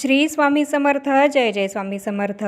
श्री स्वामी समर्थ जय जय स्वामी समर्थ.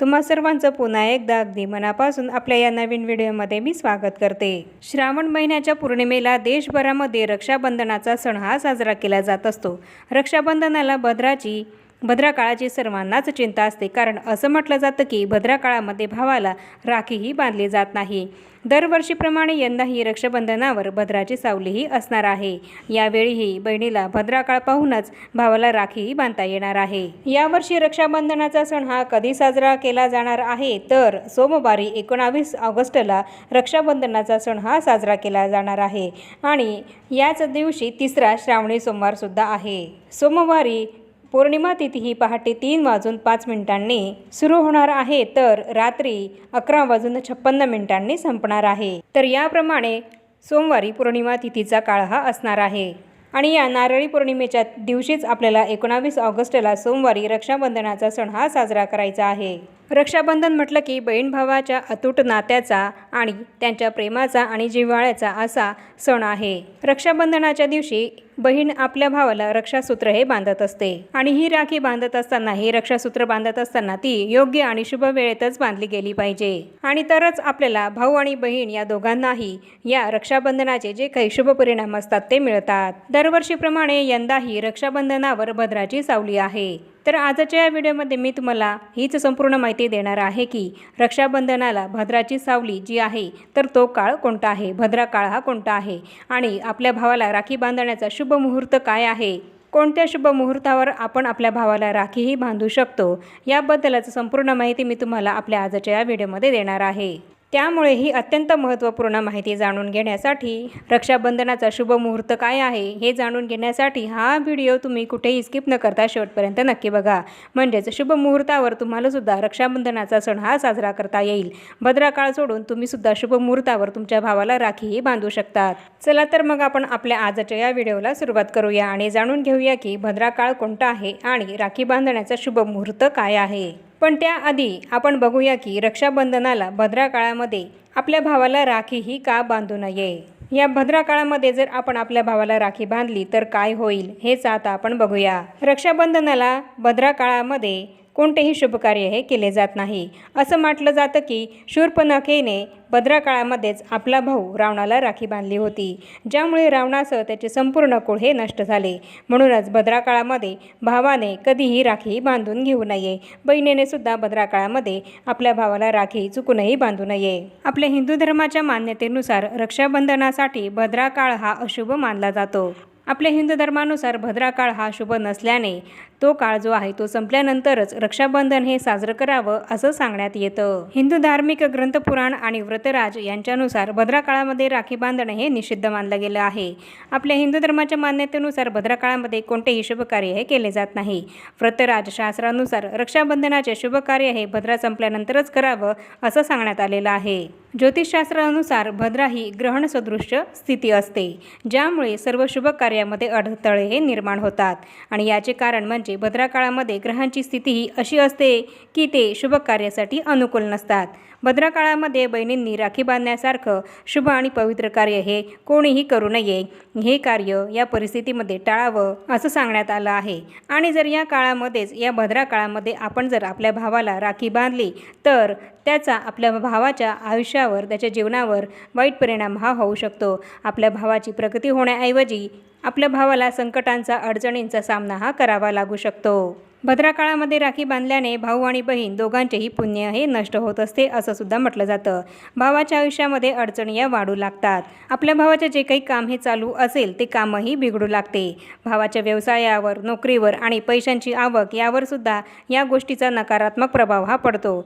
तुम्हा सर्वांचं पुन्हा एकदा अगदी मनापासून आपल्या या नवीन व्हिडिओमध्ये मी स्वागत करते. श्रावण महिन्याच्या पौर्णिमेला देशभरामध्ये रक्षाबंधनाचा सण हा साजरा केला जात असतो. रक्षाबंधनाला भद्राची भद्रा काळाची सर्वांनाच चिंता असते. कारण असं म्हटलं जातं की भद्रा काळामध्ये भावाला राखीही बांधली जात नाही. दरवर्षीप्रमाणे यंदाही रक्षाबंधनावर भद्राची सावलीही असणार आहे. यावेळीही बहिणीला भद्रा काळ पाहूनच भावाला राखीही बांधता येणार आहे. यावर्षी रक्षाबंधनाचा सण हा कधी साजरा केला जाणार आहे? तर सोमवारी एकोणावीस ऑगस्टला रक्षाबंधनाचा सण हा साजरा केला जाणार आहे. आणि याच दिवशी तिसरा श्रावणी सोमवारसुद्धा आहे. सोमवारी पौर्णिमा तिथी ही पहाटे तीन वाजून पाच मिनिटांनी सुरू होणार आहे. तर रात्री अकरा वाजून छप्पन्न मिनिटांनी संपणार आहे. तर याप्रमाणे सोमवारी पौर्णिमा तिथीचा काळ हा असणार आहे. आणि या नारळी पौर्णिमेच्या दिवशीच आपल्याला एकोणावीस ऑगस्टला सोमवारी रक्षाबंधनाचा सण हा साजरा करायचा आहे. रक्षाबंधन म्हटलं की बहीण भावाच्या अतूट नात्याचा आणि त्यांच्या प्रेमाचा आणि जिव्हाळ्याचा असा सण आहे. रक्षाबंधनाच्या दिवशी बहीण आपल्या भावाला रक्षासूत्र हे बांधत असते. आणि ही राखी बांधत असताना ही रक्षासूत्र बांधत असताना ती योग्य आणि शुभ वेळेतच बांधली गेली पाहिजे. आणि तरच आपल्याला भाऊ आणि बहीण या दोघांनाही या रक्षाबंधनाचे जे काही शुभ परिणाम असतात ते मिळतात. दरवर्षीप्रमाणे यंदाही रक्षाबंधनावर भद्राची सावली आहे. तर आजच्या या व्हिडिओमध्ये मी तुम्हाला हीच संपूर्ण माहिती देणार आहे की रक्षाबंधनाला भद्राची सावली जी आहे तर तो काळ कोणता आहे? भद्रा काळ हा कोणता आहे? आणि आपल्या भावाला राखी बांधण्याचा शुभ मुहूर्त काय आहे? कोणत्या शुभ मुहूर्तावर आपण आपल्या भावाला राखीही बांधू शकतो? याबद्दलच संपूर्ण माहिती मी तुम्हाला आपल्या आजच्या या व्हिडिओमध्ये देणार आहे. त्यामुळे ही अत्यंत महत्त्वपूर्ण माहिती जाणून घेण्यासाठी रक्षाबंधनाचा शुभ मुहूर्त काय आहे हे जाणून घेण्यासाठी हा व्हिडिओ तुम्ही कुठेही स्किप न करता शेवटपर्यंत नक्की बघा. म्हणजेच शुभ मुहूर्तावर तुम्हालासुद्धा रक्षाबंधनाचा सण हा साजरा करता येईल. भद्राकाळ सोडून तुम्ही सुद्धा शुभ मुहूर्तावर तुमच्या भावाला राखीही बांधू शकतात. चला तर मग आपण आपल्या आजच्या या व्हिडिओला सुरुवात करूया आणि जाणून घेऊया की भद्राकाळ कोणता आहे आणि राखी बांधण्याचा शुभ मुहूर्त काय आहे. पण त्याआधी आपण बघूया की रक्षाबंधनाला भद्रा काळामध्ये आपल्या भावाला राखी ही का बांधू नये? या भद्रा काळामध्ये जर आपण आपल्या भावाला राखी बांधली तर काय होईल हेच आता आपण बघूया. रक्षाबंधनाला भद्रा काळामध्ये कोणतेही शुभकार्य हे केले जात नाही. असं म्हटलं जातं की शूर्पनखेने भद्राकाळामध्येच आपला भाऊ रावणाला राखी बांधली होती. ज्यामुळे रावणासह त्याचे संपूर्ण कुळ हे नष्ट झाले. म्हणूनच भद्राकाळामध्ये भावाने कधीही राखी बांधून घेऊ नये. बहिणीने सुद्धा भद्राकाळामध्ये आपल्या भावाला राखी चुकूनही बांधू नये. आपल्या हिंदू धर्माच्या मान्यतेनुसार रक्षाबंधनासाठी भद्राकाळ हा अशुभ मानला जातो. आपल्या हिंदू धर्मानुसार भद्राकाळ हा शुभ नसल्याने तो काळ जो आहे तो संपल्यानंतरच रक्षाबंधन हे साजरं करावं असं सांगण्यात येतं. हिंदू धार्मिक ग्रंथपुराण आणि व्रतराज यांच्यानुसार भद्रा काळामध्ये राखी बांधणं हे निषिद्ध मानलं गेलं आहे. आपल्या हिंदू धर्माच्या मान्यतेनुसार भद्रा काळामध्ये कोणतेही शुभकार्य हे केले जात नाही. व्रतराज शास्त्रानुसार रक्षाबंधनाचे शुभकार्य हे भद्रा संपल्यानंतरच करावं असं सांगण्यात आलेलं आहे. ज्योतिषशास्त्रानुसार भद्रा ही ग्रहण सदृश्य स्थिती असते ज्यामुळे सर्व शुभ कार्यामध्ये अडथळे हे निर्माण होतात. आणि याचे कारण म्हणजे भद्रा भद्राकाळामध्ये ग्रहांची स्थिती ही अशी असते की ते शुभ कार्यासाठी अनुकूल नसतात. भद्रकाळामध्ये बहिणींनी राखी बांधण्यासारखं शुभ आणि पवित्र कार्य हे कोणीही करू नये. हे कार्य या परिस्थितीमध्ये टाळावं असं सांगण्यात आलं आहे. आणि जर या काळामध्येच या भद्रा काळामध्ये आपण जर आपल्या भावाला राखी बांधली तर त्याचा आपल्या भावाच्या आयुष्यावर त्याच्या जीवनावर वाईट परिणाम हा होऊ शकतो. आपल्या भावाची प्रगती होण्याऐवजी आपल्या भावाला संकटांचा अडचणींचा सामना हा करावा लागू शकतो. भद्रा काळामध्ये राखी बांधल्याने भाऊ आणि बहीण दोघांचेही पुण्य हे नष्ट होत असते असं सुद्धा म्हटलं जातं. भावाच्या आयुष्यामध्ये अडचणी या वाढू लागतात. आपल्या भावाचे जे काही काम हे चालू असेल ते कामही बिघडू लागते. भावाच्या व्यवसायावर नोकरीवर आणि पैशांची आवक यावर सुद्धा या गोष्टीचा नकारात्मक प्रभाव हा पडतो.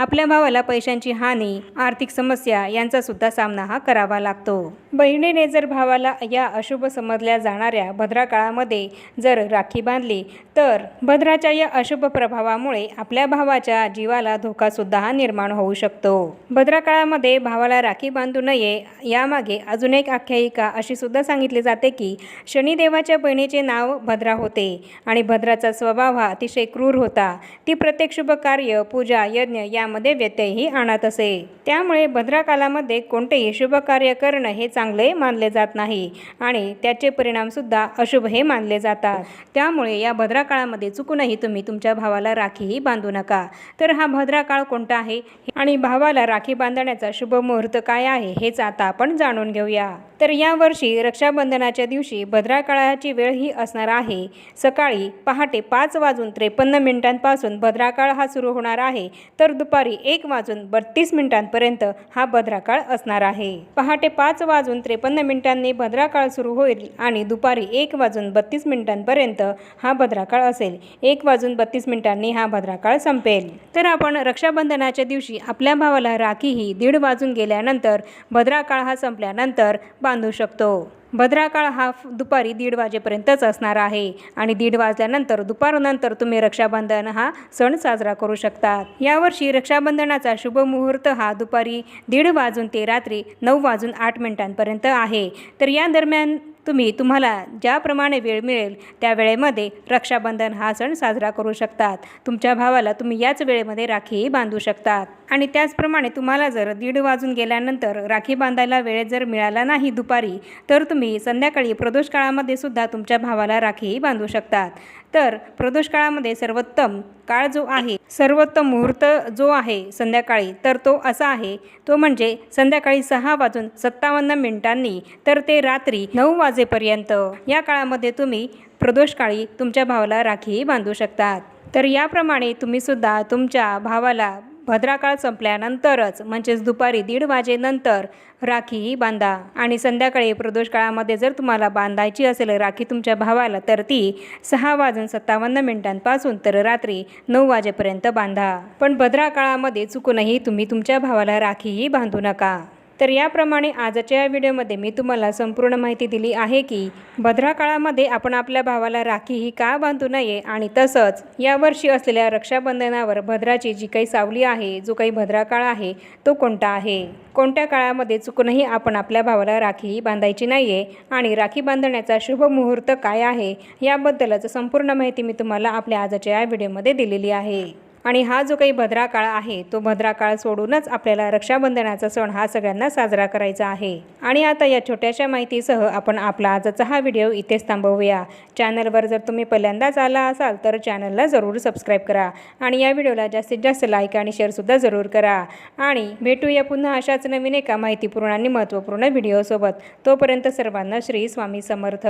आपल्या भावाला पैशांची हानी आर्थिक समस्या यांचासुद्धा सामना हा करावा लागतो. बहिणीने जर भावाला या अशुभ समजल्या जाणाऱ्या भद्रा काळामध्ये जर राखी बांधली तर भद्राच्या या अशुभ प्रभावामुळे आपल्या भावाच्या जीवाला धोकासुद्धा हा निर्माण होऊ शकतो. भद्रा काळामध्ये भावाला राखी बांधू नये यामागे अजून एक आख्यायिका अशी सुद्धा सांगितली जाते की शनिदेवाच्या बहिणीचे नाव भद्रा होते आणि भद्राचा स्वभाव हा अतिशय क्रूर होता. ती प्रत्येक शुभ कार्य पूजा यज्ञ यामध्ये व्यत्ययही आणत असे. त्यामुळे भद्राकालामध्ये कोणतेही शुभ कार्य करणं हे चांगलं चांगले मानले जात नाही आणि त्याचे परिणामसुद्धा अशुभ हे मानले जातात. त्यामुळे या भद्राकाळामध्ये चुकूनही तुम्ही तुमच्या भावाला राखीही बांधू नका. तर हा भद्राकाळ कोणता आहे? आणि भावाला राखी बांधण्याचा शुभ मुहूर्त काय आहे हेच आता आपण जाणून घेऊया. तर यावर्षी रक्षाबंधनाच्या दिवशी भद्राकाळाची वेळ ही असणार आहे. सकाळी पहाटे पाच वाजून त्रेपन्न मिनिटांपासून भद्राकाळ हा सुरू होणार आहे. तर दुपारी एक वाजून बत्तीस मिनिटांपर्यंत हा भद्राकाळ असणार आहे. पहाटे पाच वाजून त्रेपन्न मिनिटांनी भद्राकाळ सुरू होईल आणि दुपारी एक वाजून बत्तीस मिनिटांपर्यंत हा भद्राकाळ असेल. एक वाजून बत्तीस मिनिटांनी हा भद्राकाळ संपेल. तर आपण रक्षाबंधनाच्या दिवशी आपल्या भावाला राखी ही दीड वाजून गेल्यानंतर भद्राकाळ हा संपल्यानंतर बांधू शकतो. भद्राकाळ हा फ- दुपारी दीड वाजेपर्यंतच असणार आहे. आणि दीड वाजल्यानंतर दुपारनंतर तुम्ही रक्षाबंधन हा सण साजरा करू शकतात. यावर्षी रक्षाबंधनाचा शुभ मुहूर्त हा दुपारी दीड वाजून ते रात्री नऊ वाजून आठ मिनिटांपर्यंत आहे. तर या दरम्यान तुम्ही तुम्हाला ज्याप्रमाणे वेळ मिळेल त्या वेळेमध्ये रक्षाबंधन हा सण साजरा करू शकतात. तुमच्या भावाला तुम्ही याच वेळेमध्ये राखीही बांधू शकतात. आणि त्याचप्रमाणे तुम्हाला जर दीड वाजून गेल्यानंतर राखी बांधायला वेळ जर मिळाला नाही दुपारी तर तुम्ही संध्याकाळी प्रदोष काळामध्ये सुद्धा तुमच्या भावाला राखीही बांधू शकतात. तर प्रदोष काळामध्ये सर्वोत्तम काळ जो आहे सर्वोत्तम मुहूर्त जो आहे संध्याकाळी तर तो असा आहे तो म्हणजे संध्याकाळी सहा वाजून सत्तावन्न मिनिटांनी तर ते रात्री नऊ वाजेपर्यंत. या काळामध्ये तुम्ही प्रदोष काळी तुमच्या भावाला राखीही बांधू शकतात. तर याप्रमाणे तुम्ही सुद्धा तुमच्या भावाला भद्राकाळ संपल्यानंतरच म्हणजेच दुपारी दीड वाजेनंतर राखीही बांधा. आणि संध्याकाळी प्रदोष काळामध्ये जर तुम्हाला बांधायची असेल राखी तुमच्या भावाला तर ती सहा वाजून सत्तावन्न मिनिटांपासून तर रात्री नऊ वाजेपर्यंत बांधा. पण भद्रा काळामध्ये चुकूनही तुम्ही तुमच्या भावाला राखीही बांधू नका. तर याप्रमाणे आजच्या या व्हिडिओमध्ये मी तुम्हाला संपूर्ण माहिती दिली आहे की भद्रा काळामध्ये आपण आपल्या भावाला राखी ही का बांधू नये आणि तसंच यावर्षी असलेल्या रक्षाबंधनावर भद्राची जी काही सावली आहे जो काही भद्रा काळ आहे तो कोणता आहे? कोणत्या काळामध्ये चुकूनही आपण आपल्या भावाला राखीही बांधायची नाही आहे आणि राखी बांधण्याचा शुभ मुहूर्त काय आहे याबद्दलच संपूर्ण माहिती मी तुम्हाला आपल्या आजच्या या व्हिडिओमध्ये दिलेली आहे. आणि हा जो काही भद्रा काळ आहे तो भद्रा काळ सोडूनच आपल्याला रक्षाबंधनाचा सण हा सगळ्यांना साजरा करायचा आहे. आणि आता या छोट्याशा माहितीसह आपण आपला आजचा हा व्हिडिओ इथेच थांबवूया. चॅनलवर जर तुम्ही पहिल्यांदाच आला असाल तर चॅनलला जरूर सबस्क्राईब करा आणि या व्हिडिओला जास्तीत जास्त लाईक आणि शेअरसुद्धा जरूर करा. आणि भेटूया पुन्हा अशाच नवीन एका माहितीपूर्ण आणि महत्त्वपूर्ण व्हिडिओसोबत. तोपर्यंत सर्वांना श्री स्वामी समर्थ.